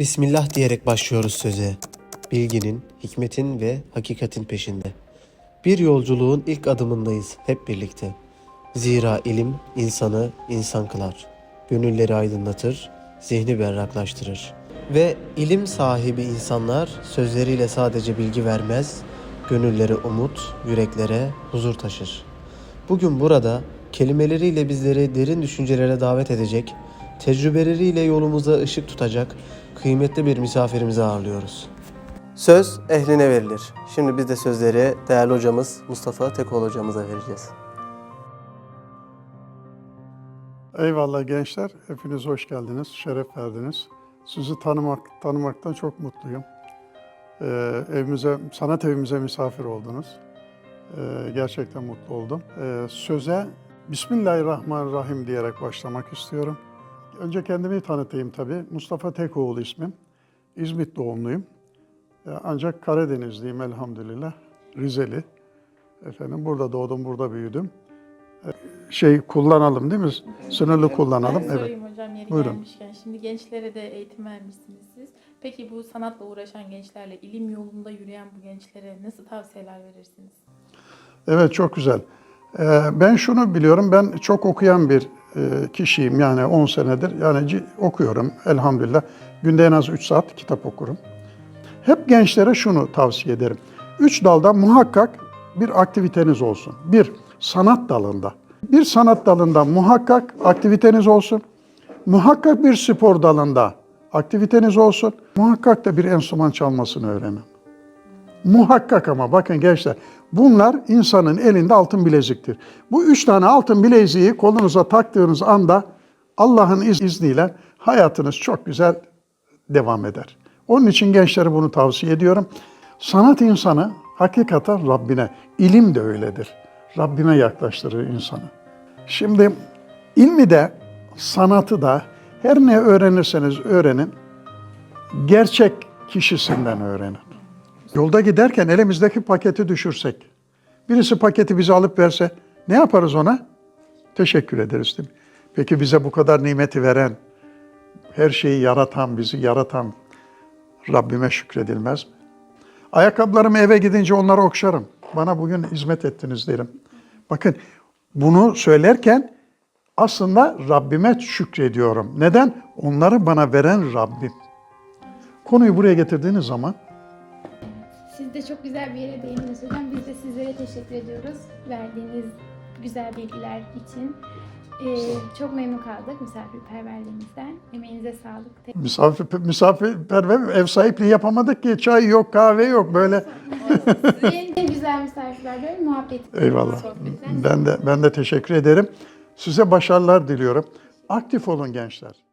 Bismillah diyerek başlıyoruz söze. Bilginin, hikmetin ve hakikatin peşinde. Bir yolculuğun ilk adımındayız hep birlikte. Zira ilim insanı insan kılar. Gönülleri aydınlatır, zihni berraklaştırır. Ve ilim sahibi insanlar sözleriyle sadece bilgi vermez, gönülleri umut, yüreklere huzur taşır. Bugün burada kelimeleriyle bizleri derin düşüncelere davet edecek, tecrübeleriyle yolumuza ışık tutacak kıymetli bir misafirimizi ağırlıyoruz. Söz ehline verilir. Şimdi biz de sözleri değerli hocamız Mustafa Tekoğlu hocamıza vereceğiz. Eyvallah gençler. Hepiniz hoş geldiniz, şeref verdiniz. Sizi tanımak, tanımaktan çok mutluyum. Ee, evimize, sanat evimize misafir oldunuz. Ee, gerçekten mutlu oldum. Ee, söze Bismillahirrahmanirrahim diyerek başlamak istiyorum. Önce kendimi tanıtayım tabii. Mustafa Tekoğlu ismim. İzmit doğumluyum. Ee, ancak Karadenizliyim elhamdülillah. Rizeli. Efendim burada doğdum, burada büyüdüm. Ee, Şey kullanalım değil mi? Sınırlı kullanalım. Ben Evet. hocam yeri Buyurun. gelmişken. Şimdi gençlere de eğitim vermişsiniz siz. Peki bu sanatla uğraşan gençlerle, ilim yolunda yürüyen bu gençlere nasıl tavsiyeler verirsiniz? Evet çok güzel. Ee, ben şunu biliyorum, ben çok okuyan bir kişiyim yani 10 senedir. Yani okuyorum elhamdülillah. Günde en az 3 saat kitap okurum. Hep gençlere şunu tavsiye ederim. Üç dalda muhakkak bir aktiviteniz olsun. Bir, sanat dalında. Bir sanat dalında muhakkak aktiviteniz olsun. Muhakkak bir spor dalında aktiviteniz olsun. Muhakkak da bir enstrüman çalmasını öğrenin. Muhakkak ama bakın gençler bunlar insanın elinde altın bileziktir. Bu üç tane altın bileziği kolunuza taktığınız anda Allah'ın iz- izniyle hayatınız çok güzel devam eder. Onun için gençlere bunu tavsiye ediyorum. Sanat insanı hakikaten Rabbine, ilim de öyledir. Rabbime yaklaştırır insanı. Şimdi ilmi de, sanatı da her ne öğrenirseniz öğrenin, gerçek kişisinden öğrenin. Yolda giderken elimizdeki paketi düşürsek, birisi paketi bize alıp verse ne yaparız ona? Teşekkür ederiz değil mi? Peki bize bu kadar nimeti veren, her şeyi yaratan, bizi yaratan Rabbime şükredilmez mi? Ayakkabılarımı eve gidince onları okşarım. Bana bugün hizmet ettiniz derim. Bakın bunu söylerken aslında Rabbime şükrediyorum. Neden? Onları bana veren Rabbim. Konuyu buraya getirdiğiniz zaman Siz de çok güzel bir yere değindiniz hocam. Biz de sizlere teşekkür ediyoruz verdiğiniz güzel bilgiler için. Ee, çok memnun kaldık misafirperverliğinizden. Emeğinize sağlık. Misafir, misafirperver ev sahipliği yapamadık ki çay yok kahve yok böyle. en güzel misafirler böyle muhabbet. Eyvallah. sohbetler. Ben de ben de teşekkür ederim. Size başarılar diliyorum. Aktif olun gençler.